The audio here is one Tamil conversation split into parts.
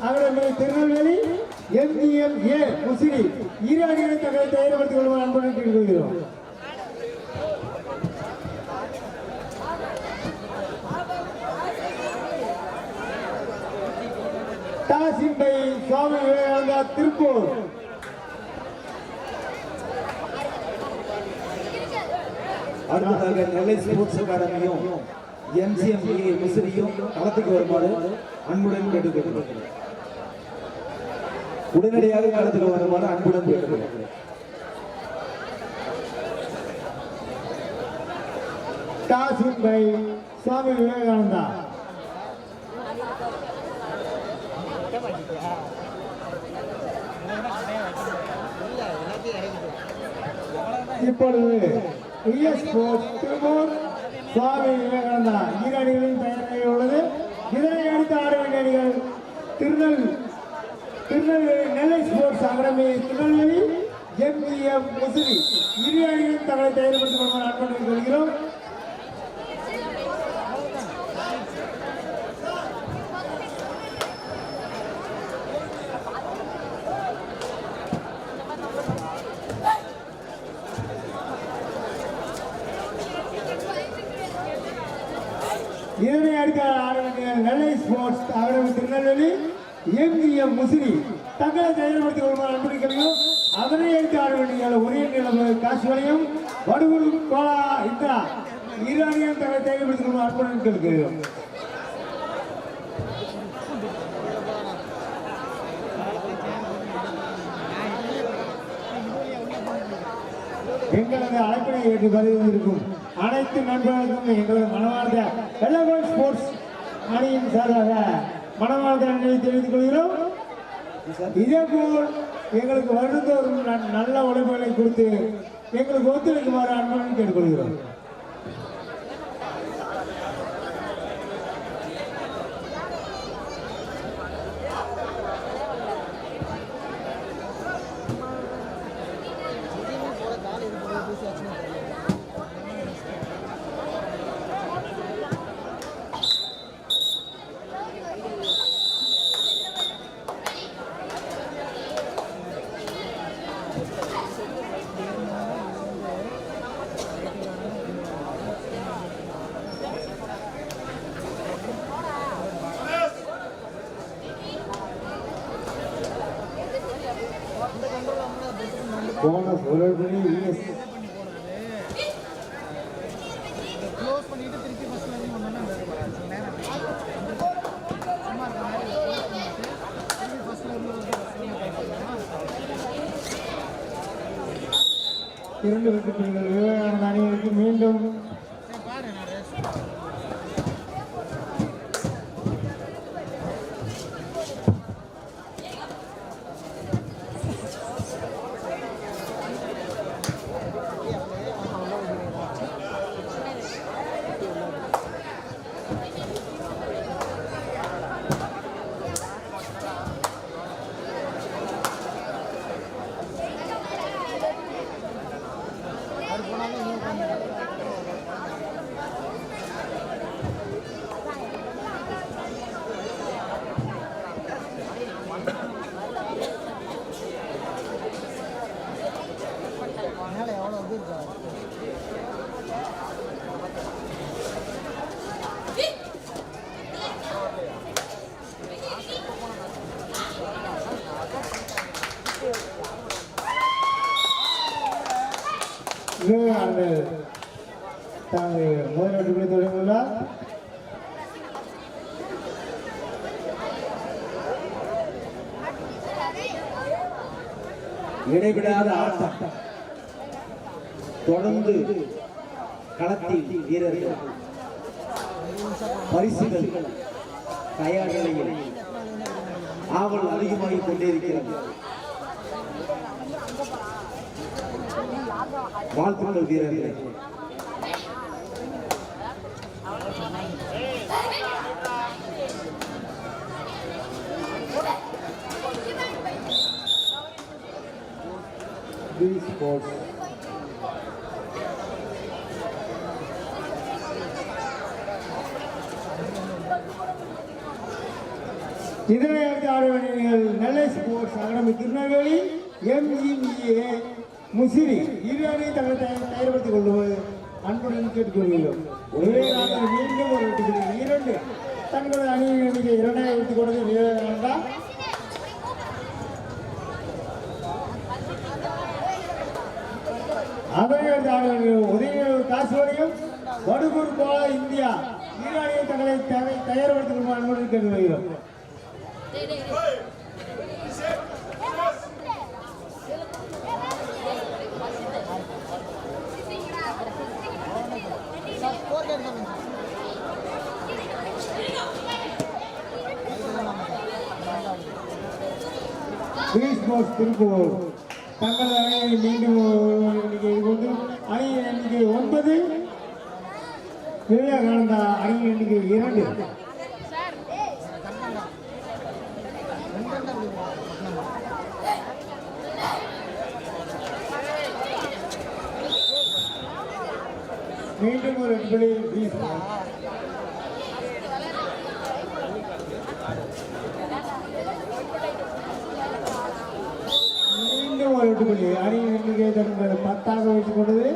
Academy Tirunelveli MGM A Musiri இரு அணிகளை தங்களை தயார்படுத்திக் கொள்ளும் அன்புடன் கேட்டுக்கொள்கிறோம் தாசிம்பை சுவாமி விவேகானந்தா திருப்பூர். அடுத்ததாக நெல்லை ஸ்போர்ட்ஸ் அகாடமியும் எம்சிஎம் முசிறியும் களத்துக்கு வருமாறு அன்புடன் கேட்டுக்கொள்கிறோம் உடனடியாக களத்துக்கு வருமாறு அன்புடன் கேட்டுக்கொள்கிறேன். தாசிம்பை சுவாமி விவேகானந்தா. இப்பொழுது சுவாமி விவேகானந்தா. இரு அணிகளின் பெயர்கள் உள்ளது. இதனை அடுத்து ஆட வேண்டிய அணிகள் திருநெல் Tirunelveli Nellai sports academy Tirunelveli MBM Musiri. இரு அணிகளும் தங்களை தயார்படுத்திக் கொள்வார் அன்புடன் கொள்கிறோம் இதனை அடுத்த ஆட வேண்டிய Nellai sports academy Tirunelveli MGM Musiri தங்களை செயல்படுத்திக் கொள்வார் அன்பளிக்கிறோம் அதனை எடுத்து ஆட வேண்டிய ஒரே நிலவு காசுவலையும் வடுகுரு கோலா இந்திரா. இரு அணியும் தங்களை செயல்படுத்திக் கொள்வார் அன்புடன் எங்களது அழைப்பினை ஏற்று பதிவிருக்கும் அனைத்து நண்பர்களுக்கும் எங்களது மனமார்ந்த வெள்ளகோல் ஸ்போர்ட்ஸ் அணியின் சார்பாக மனமார்ந்த நன்றியை தெரிவித்துக் கொள்கிறோம். இதே போல் எங்களுக்கு வருடந்தோறும் நல்ல உழைப்புகளை கொடுத்து எங்களுக்கு ஒத்துழைக்குமாறு அன்புடன் கேட்டுக்கொள்கிறோம். இரண்டு விக்கெட்டுகள் புள்ளிகள் விவேகானந்த அணியிற்கு மீண்டும் விவேகானந்த தனது முதல்? தொடங்கியுள்ளார் இடைவிடாத ஆட்டம் தொடர்ந்து களத்தில் வீரர்கள் பரிசுகள் தயார் நிலையில் ஆவல் அதிகமாகிக் கொண்டிருக்கிறது வாழ்த்துக்கள் வீரர்களே. ஸ்போர்ட்ஸ் இதனை அடுத்து ஆட வேண்டியவர்கள் Nellai sports academy Tirunelveli MEA Musiri இரு தங்களை தயார்படுத்திக் கொள்வது அன்புடன் கேட்டுக்கொள்கிறோம். ஒரே நாளில் மீண்டும் ஒரு வெற்றி இரண்டு தங்களது அணியின் எண்ணிக்கை இரண்டாயிரம் எடுத்துக் கொண்டது விவேகானந்தா அதனை அடுத்து ஆட காசுவரையும் வடுகூர் போல இந்தியா இரு தங்களை தயார் தயார்படுத்திக் அன்புடன் கேட்டுக்கொள்கிறோம். போஸ் திருப்பூர் தங்கள் அணியை மீண்டும் இன்னைக்கு கொண்டு அணியின் எண்ணிக்கை ஒன்பது. விவேகானந்தா அணி எண்ணிக்கை இரண்டு. மீண்டும் ஒரு எண்படி பீஸ் பாஸ் எண்ணிக்கை தங்கள் பத்தாக வைத்துக் கொண்டது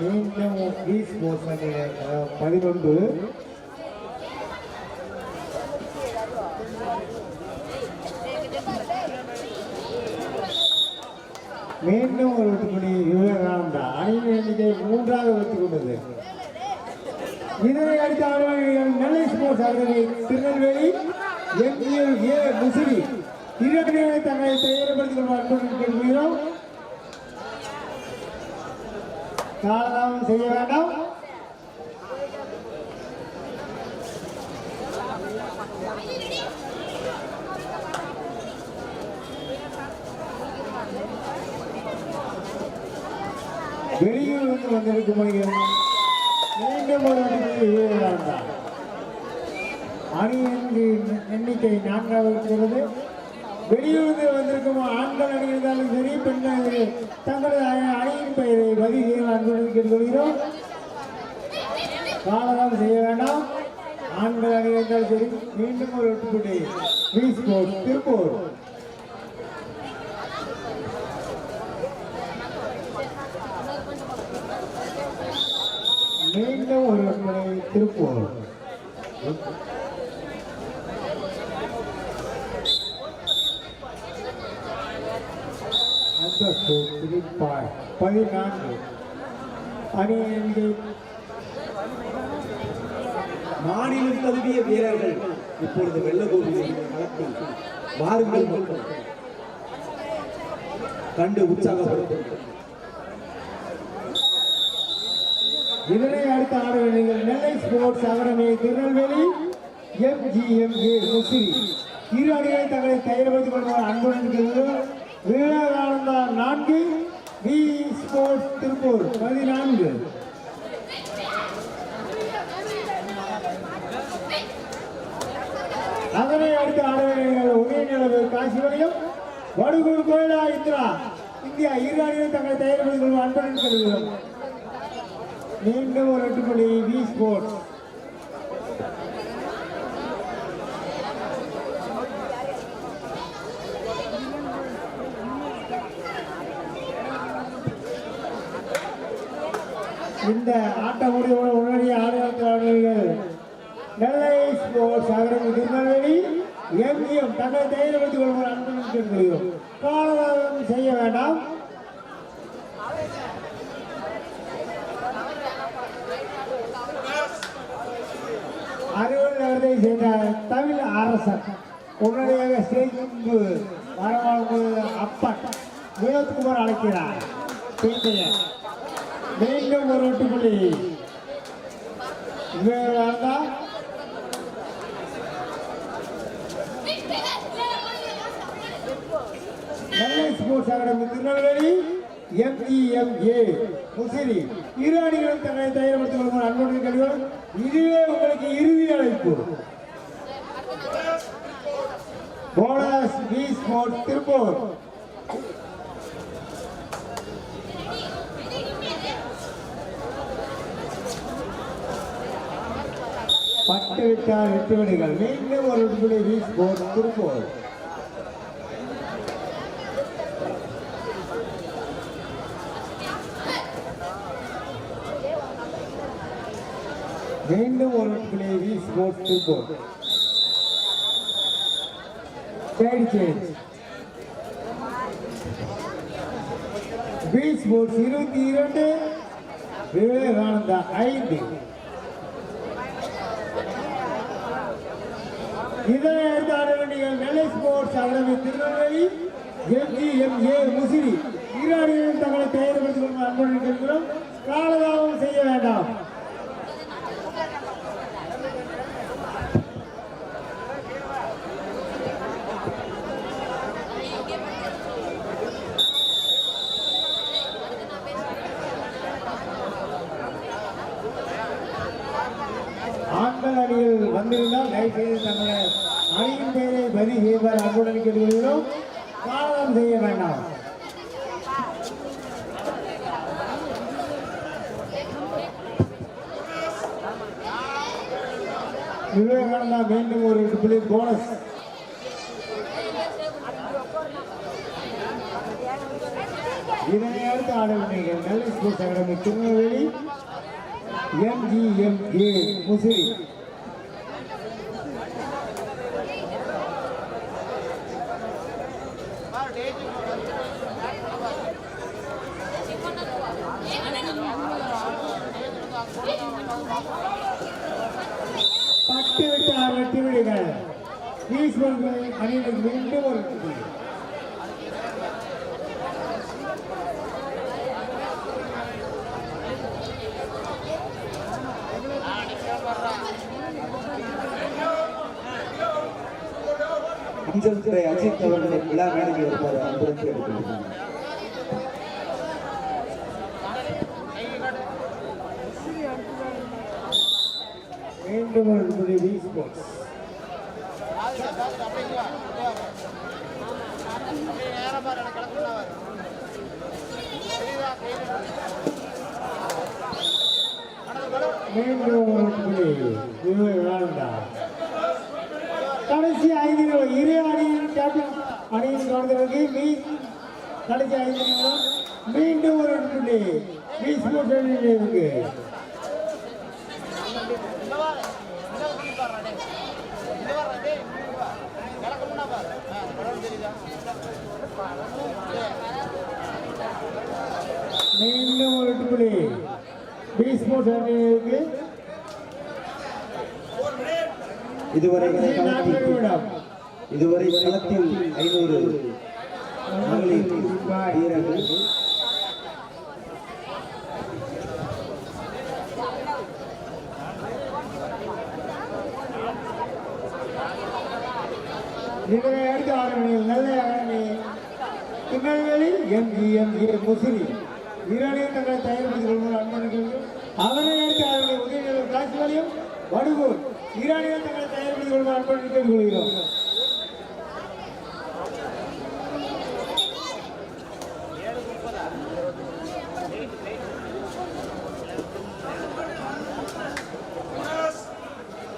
மீண்டும் பீஸ் போஸ் பதினொன்று. மீண்டும் ஒரு எட்டு விவேகானந்தா. அணியின் எண்ணிக்கை மூன்றாக வைத்துக் கொண்டது இதனை அடுத்த ஆடுவார்கள் Nellai sports academy Tirunelveli MEL A Musiri. இரண்டு தங்களை தயார்படுத்திக் கொள்ளும் அன்புடன் செய்ய வேண்டாம். வெளியூர் வந்து வந்திருக்கும் மணிகள் மீண்டும் ஒரு அணிக்கு விவேகானந்தா அணி எண்ணிக்கை எண்ணிக்கை நான்காவது இருக்கிறது வெளியூருக்கு வந்திருக்கும் ஆண்கள் அணி இருந்தாலும் சரி பெண்கள் தங்களது அணி- அணியின் பெயரை பதிவு செய்ய அன்புடன் கேட்டுக்கொள்கிறோம் காலதாமம் செய்ய வேண்டாம் ஆண்கள் அணி சரி மீண்டும் ஒரு ஒட்டுக்குட்டி திருப்பூர். மீண்டும் திருப்புவோம் பதினான்கு. அணி மாநிலம் தழுவிய வீரர்கள் இப்பொழுது வெள்ளகோவிலில் களத்தில் வாருங்கள் கண்டு உற்சாகப்படுத்தும் இதனை அடுத்த ஆட வேண்டியது Nellai sports academy Tirunelveli MGMA Musiri. இரு அணிகளை தங்களை தயார்படுத்திக் கொள்வார் அன்புடன் விவேகானந்தா நான்கு வி ஸ்போர்ட்ஸ் திருப்பூர் பதினான்கு. அதனை அடுத்து ஆட வேண்டிய உதயநிலவு காசிவரையும் வடுகூர் கோயிலா இந்திரா. இந்தியா இரு அணிகளை தங்களை தயார்படுத்திக் கொள்வார் அன்புடன் மீண்டும் ஒரு எட்டு புள்ளி வி ஸ்போர்ட்ஸ் இந்த ஆட்ட முடிவு உடனடி ஆடுகளத்தில் Nellai sports academy Tirunelveli MGM தங்களை தைரியப்படுத்திக் கொள்வது அன்பு கேட்கிறோம் செய்ய வேண்டாம். தமிழ் அரசர் உடனடியாக ஸ்டேஜ் முன்பு வரவாழ்வு அப்பன் வினோத்குமார் அழைக்கிறார். மீண்டும் ஒரு ஒட்டு புள்ளி Nellai sports academy Tirunelveli MEMA Musiri. இரு அணிகளும் தங்களை தயார்படுத்திக் கொள்ளும் அன்புடன் கேள்விகள் இதுவே உங்களுக்கு இறுதி அழைப்பு. போனஸ் வி ஸ்போர்ட் திருப்பூர் பட்டு விட்டார் எட்டு மணிகள் மீண்டும் ஒரு விடுதலை வீஸ் ஸ்போர்ட் திருப்பூர் மீண்டும் ஒரு விடுதலை வீஸ் ஸ்போர்ட் திருப்பூர் சைடு சேஞ்ச் பீச் போர்ட்ஸ் இருபத்தி இரண்டு. விவேகானந்தா ஐந்து. இதனை அடுத்து ஆட வேண்டிய Nellai sports academy Tirunelveli MGMA Musiri. இரு ஈராடியும் தங்களை தயார்படுத்திக் கொண்டு அன்புடன் கேட்கிறோம் காலதாபம் செய்ய வேண்டாம். ஆண்கள் அணியில் வந்திருந்தால் தயவுசெய்து தங்களை அணியின் பெயரை பதிவு செய்வார் அன்புடன் கேட்டுக்கொள்கிறோம். காலம் செய்ய வேண்டாம். விவேகானந்தா மீண்டும் ஒரு புள்ளி போனஸ் இதனை அடுத்து ஆட வேண்டிய Nellai sports academy Tirunelveli MGMA Musiri. பட்டு விட்டார் வெட்டி விடுங்கள் ஈஸ்வரன் அணியினர் மீண்டும் ஒரு அஞ்சல் துறை அஜித் அவர்களை விழா மேடைக்கு வருமாறு அன்புடன் கேட்டுக்கொள்கிறேன். மீண்டும் ஒரு புள்ளி வி ஸ்போர்ட்ஸ் மீண்டும் ஒரு புள்ளி கடைசி ஐந்து நிமிடம் இரு அணியின் கேப்டன் அணியின் கவனத்திற்கு மீ கடைசி ஐந்து நிமிடம் மீண்டும் ஒரு புள்ளி மீ ஸ்போர்ட்ஸ் இருக்கு மீண்டும் ஒரு புள்ளி வி ஸ்போர்ட்ஸ் அணியினருக்கு இதுவரை இதுவரை களத்தில் ஐநூறு. மகளிர் வீரர்கள் இதனை அடுத்து ஆரம்பியில் நல்ல அணி திருநெல்வேலி எம்ஜிஎம்ஏ முசிறி. இரணையும் தங்களை தயாரிப்பதில் கொள்வோம் அன்பர்கள் அவரை அடுத்து ஆரம்பி உதயநல்லூர் காசிவாலியம் வடுகூர். ஈரானியம் தங்களை தயாரிப்பதில் கொள்வோம் அன்பர்கள் கேட்டுக்கொள்கிறோம்.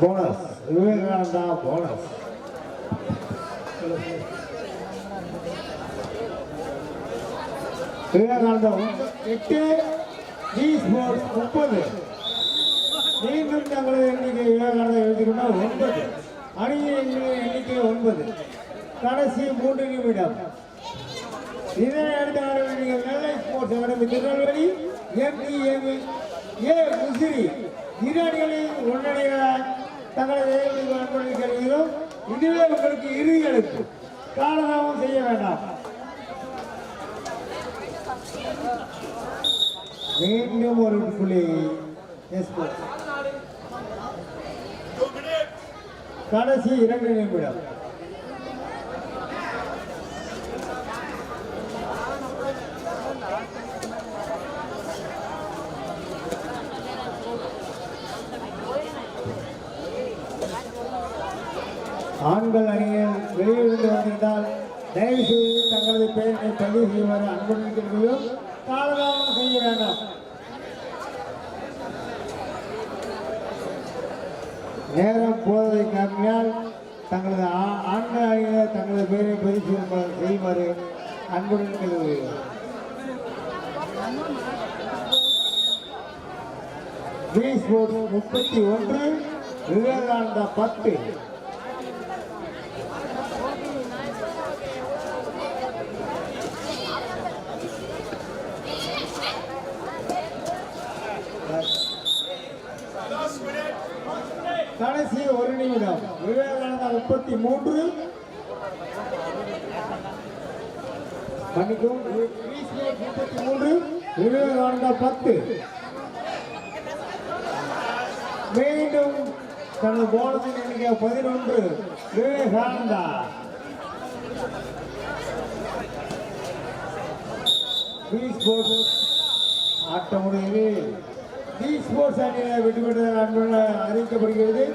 போனஸ் விவேகானந்தா போனஸ் விவேகானந்தம் எட்டு டி ஸ்போர்ட்ஸ் முப்பது மீண்டும் தங்களது எண்ணிக்கை விவேகானந்தம் எழுதிக்கொண்டால் ஒன்பது. அணியின் எண்ணிக்கை ஒன்பது. கடைசி மூன்று நிமிடம். இதனை அடுத்து ஆட வேண்டிய Nellai sports academy Tirunelveli MEM A Musiri இரு அணிகளில் ஒன்றடைய தங்களது எதிர்ப்பு இதுவே உங்களுக்கு இறுதி எழுப்பு காலதாமம் செய்ய வேண்டாம். மீண்டும் ஒரு புள்ளி கடைசி இரண்டு நிமிடம். ஆண்கள் அணியில் வெளியிலிருந்து வந்திருந்தால் தயவு செய்து தங்களது பெயரை பதிவு செய்யுமாறு அன்புடன் கேட்கிறோம் காலதாமம் செய்ய வேண்டாம் நேரம் தங்களது ஆ- தங்களது ஆண்களாக தங்களது பெயரை பதிவு செய்யுமாறு- அன்புடன் கருதுகிறேன் முப்பத்தி ஒன்று விவேகானந்தா பத்து கடைசி ஒரு நிமிடம் முப்பத்தி மூன்று. மன்னிக்கும் முப்பத்தி மூன்று நான்கு பத்து. மீண்டும் தனது போனத்தில் எண்ணிக்கை பதினொன்று விவேகானந்தா ஸ்போர்ட்ஸ் ஆட்ட முடியுது பி ஸ்போர்ட்ஸ் அணியினர் வெற்றி பெற்ற அன்புடன் அறிவிக்கப்படுகிறது.